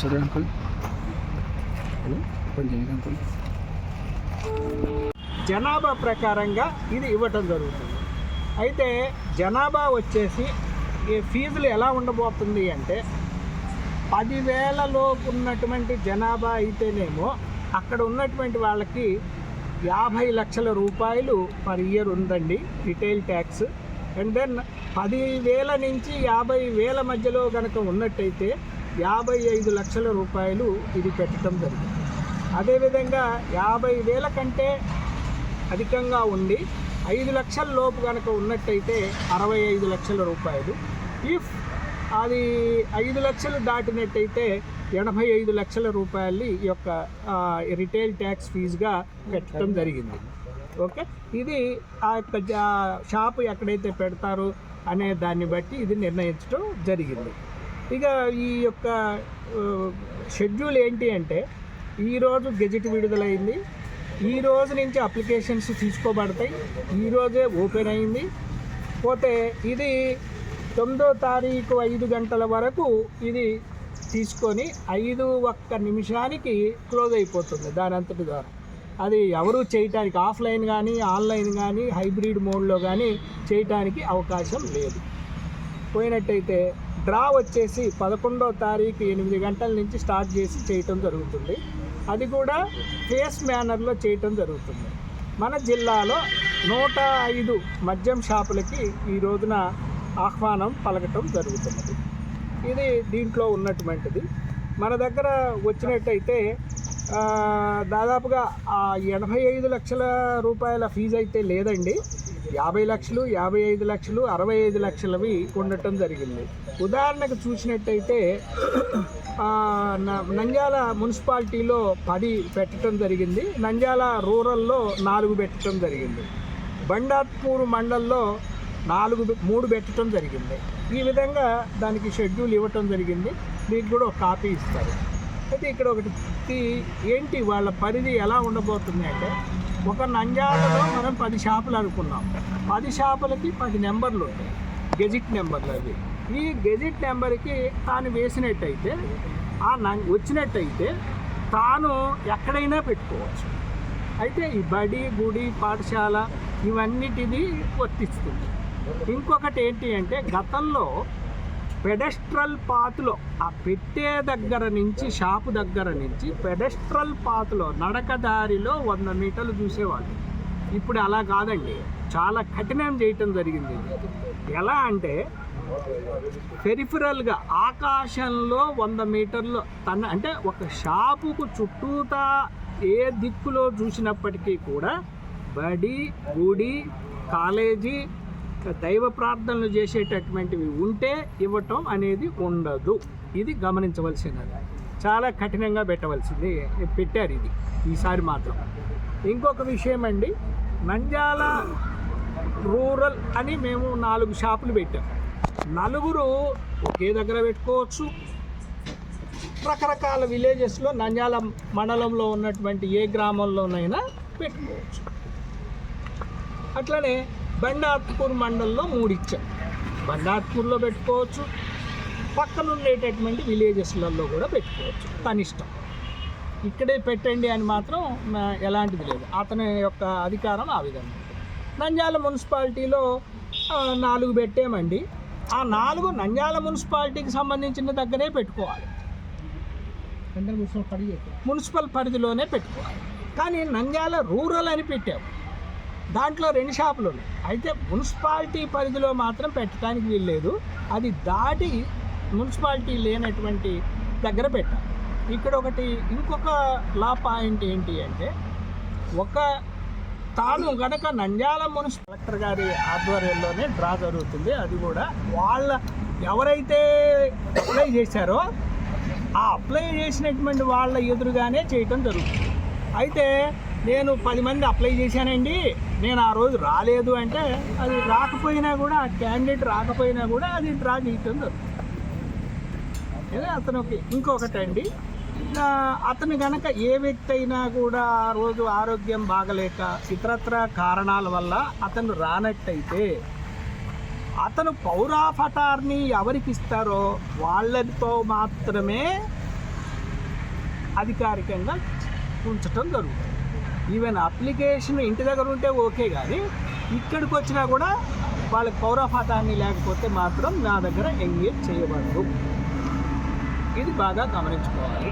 చూడండి uncle hello కొంచెం uncle జనాభా ప్రకారంగా ఇది ఇవ్వటం జరుగుతుంది. అయితే జనాభా వచ్చేసి ఈ ఫీజులు ఎలా ఉండబోతుంది అంటే పదివేలలోపు ఉన్నటువంటి జనాభా అయితేనేమో అక్కడ ఉన్నటువంటి వాళ్ళకి యాభై లక్షల రూపాయలు పర్ ఇయర్ ఉందండి రిటైల్ ట్యాక్స్. అండ్ దెన్ పదివేల నుంచి యాభై వేల మధ్యలో కనుక ఉన్నట్టయితే యాభై ఐదు లక్షల రూపాయలు ఇది పెట్టడం జరిగింది. అదేవిధంగా యాభై వేల కంటే అధికంగా ఉండి ఐదు లక్షల లోపు కనుక ఉన్నట్టయితే అరవై ఐదు లక్షల రూపాయలు. ఇఫ్ అది ఐదు లక్షలు దాటినట్టయితే ఎనభై ఐదు లక్షల రూపాయలు ఈ యొక్క రిటైల్ ట్యాక్స్ ఫీజుగా పెట్టడం జరిగింది. ఓకే? ఇది ఆ యొక్క షాపు ఎక్కడైతే పెడతారు అనే దాన్ని బట్టి ఇది నిర్ణయించడం జరిగింది. ఇక ఈ యొక్క షెడ్యూల్ ఏంటి అంటే ఈరోజు గెజిట్ విడుదలైంది. ఈ రోజు నుంచి అప్లికేషన్స్ తీసుకోబడతాయి. ఈరోజే ఓపెన్ అయింది. పోతే ఇది తొమ్మిదో తారీఖు ఐదు గంటల వరకు ఇది తీసుకొని ఐదు ఒక్క నిమిషానికి క్లోజ్ అయిపోతుంది దాని అంతటి ద్వారా. అది ఎవరు చేయటానికి ఆఫ్లైన్ కానీ ఆన్లైన్ కానీ హైబ్రిడ్ మోడ్లో కానీ చేయటానికి అవకాశం లేదు. పోయినట్టయితే డ్రా వచ్చేసి పదకొండో తారీఖు ఎనిమిది గంటల నుంచి స్టార్ట్ చేసి చేయటం జరుగుతుంది. అది కూడా ఫేస్ మేనర్లో చేయటం జరుగుతుంది. మన జిల్లాలో నూట ఐదు మద్యం షాపులకి ఈ రోజున ఆహ్వానం పలకటం జరుగుతున్నది. ఇది దీంట్లో ఉన్నటువంటిది. మన దగ్గర వచ్చినట్టయితే దాదాపుగా ఆ ఎనభై ఐదు లక్షల రూపాయల ఫీజు అయితే లేదండి. యాభై లక్షలు యాభై ఐదు లక్షలు అరవై ఐదు లక్షలవి ఉండటం జరిగింది. ఉదాహరణకు చూసినట్టయితే న- నంద్యాల మున్సిపాలిటీలో పది పెట్టడం జరిగింది. నంద్యాల రూరల్లో నాలుగు పెట్టడం జరిగింది. బండాత్పూర్ మండల్లో నాలుగు మూడు పెట్టడం జరిగింది. ఈ విధంగా దానికి షెడ్యూల్ ఇవ్వటం జరిగింది. మీకు కూడా ఒక కాపీ ఇస్తారు అయితే ఇక్కడ ఒకటి ఏంటి వాళ్ళ పరిధి ఎలా ఉండబోతుంది అంటే ఒక నంజాలలో మనం పది షాపులు అనుకున్నాం. పది షాపులకి పది నెంబర్లు ఉంటాయి. గెజిట్ నెంబర్లు అవి. ఈ గెజిట్ నెంబర్కి తాను వేసినట్టయితే ఆ నం వచ్చినట్టయితే తాను ఎక్కడైనా పెట్టుకోవచ్చు. అయితే ఈ బడి గుడి పాఠశాల ఇవన్నిటిది వర్తిస్తుంది. ఇంకొకటి ఏంటి అంటే గతంలో పెడెస్ట్రల్ పాత్లో ఆ పెట్టే దగ్గర నుంచి షాపు దగ్గర నుంచి పెడెస్ట్రల్ పాత్లో నడక దారిలో వంద మీటర్లు చూసేవాళ్ళు. ఇప్పుడు అలా కాదండి. చాలా కఠినం చేయటం జరిగింది. ఎలా అంటే పెరిఫరల్గా ఆకాశంలో వంద మీటర్లు తన అంటే ఒక షాపుకు చుట్టూతా ఏ దిక్కులో చూసినప్పటికీ కూడా బడి గుడి కాలేజీ దైవ ప్రార్థనలు చేసేటటువంటివి ఉంటే ఇవ్వటం అనేది ఉండదు. ఇది గమనించవలసినది. చాలా కఠినంగా పెట్టవలసింది పెట్టారు ఇది. ఈసారి మాత్రం. ఇంకొక విషయం అండి. నంద్యాల రూరల్ అని మేము నాలుగు షాపులు పెట్టాం. నలుగురు ఒకే దగ్గర పెట్టుకోవచ్చు. రకరకాల విలేజెస్లో నంద్యాల మండలంలో ఉన్నటువంటి ఏ గ్రామంలోనైనా పెట్టుకోవచ్చు. అట్లనే బండాత్పూర్ మండలంలో మూడు ఇచ్చాం బండాత్పూర్లో పెట్టుకోవచ్చు. పక్కన ఉండేటటువంటి విలేజెస్లలో కూడా పెట్టుకోవచ్చు. తన ఇష్టం ఇక్కడే పెట్టండి అని మాత్రం ఎలాంటిది లేదు. అతని యొక్క అధికారం ఆ విధంగా. నంద్యాల మున్సిపాలిటీలో నాలుగు పెట్టామండి. ఆ నాలుగు నంద్యాల మున్సిపాలిటీకి సంబంధించిన దగ్గరే పెట్టుకోవాలి. మున్సిపల్ పరిధిలోనే పెట్టుకోవాలి. కానీ నంద్యాల రూరల్ అని పెట్టాము దాంట్లో రెండు షాపులు ఉన్నాయి. అయితే మున్సిపాలిటీ పరిధిలో మాత్రం పెట్టడానికి వీల్లేదు అది దాటి మున్సిపాలిటీ లేనటువంటి దగ్గర పెట్టాలి. ఇక్కడ ఒకటి ఇంకొక లా పాయింట్ ఏంటి అంటే ఒక తాను గనక నంద్యాల మున్సిపల్ కలెక్టర్ గారి ఆధ్వర్యంలోనే డ్రా జరుగుతుంది. అది కూడా వాళ్ళ ఎవరైతే అప్లై చేశారో ఆ అప్లై చేసినటువంటి వాళ్ళ ఎదురుగానే చేయటం జరుగుతుంది. అయితే నేను పది మంది అప్లై చేశానండి. నేను ఆ రోజు రాలేదు అంటే అది రాకపోయినా కూడా ఆ క్యాండిడేట్ రాకపోయినా కూడా అది డ్రా చేయటం జరుగుతుంది. అతనికి ఇంకొకటి అండి అతను కనుక ఏ వ్యక్తి అయినా కూడా ఆ రోజు ఆరోగ్యం బాగలేక ఇతరత్ర కారణాల వల్ల అతను రానట్టయితే అతను పౌరాఫ్ అటార్నీ ఎవరికి ఇస్తారో వాళ్ళతో మాత్రమే అధికారికంగా ఉంచటం జరుగుతుంది. ఈవెన్ అప్లికేషన్ ఇంటి దగ్గర ఉంటే ఓకే కానీ ఇక్కడికి వచ్చినా కూడా వాళ్ళకి పౌరఫాతాన్ని లేకపోతే మాత్రం నా దగ్గర ఎంగేజ్ చేయబడదు ఇది బాగా గమనించుకోవాలి.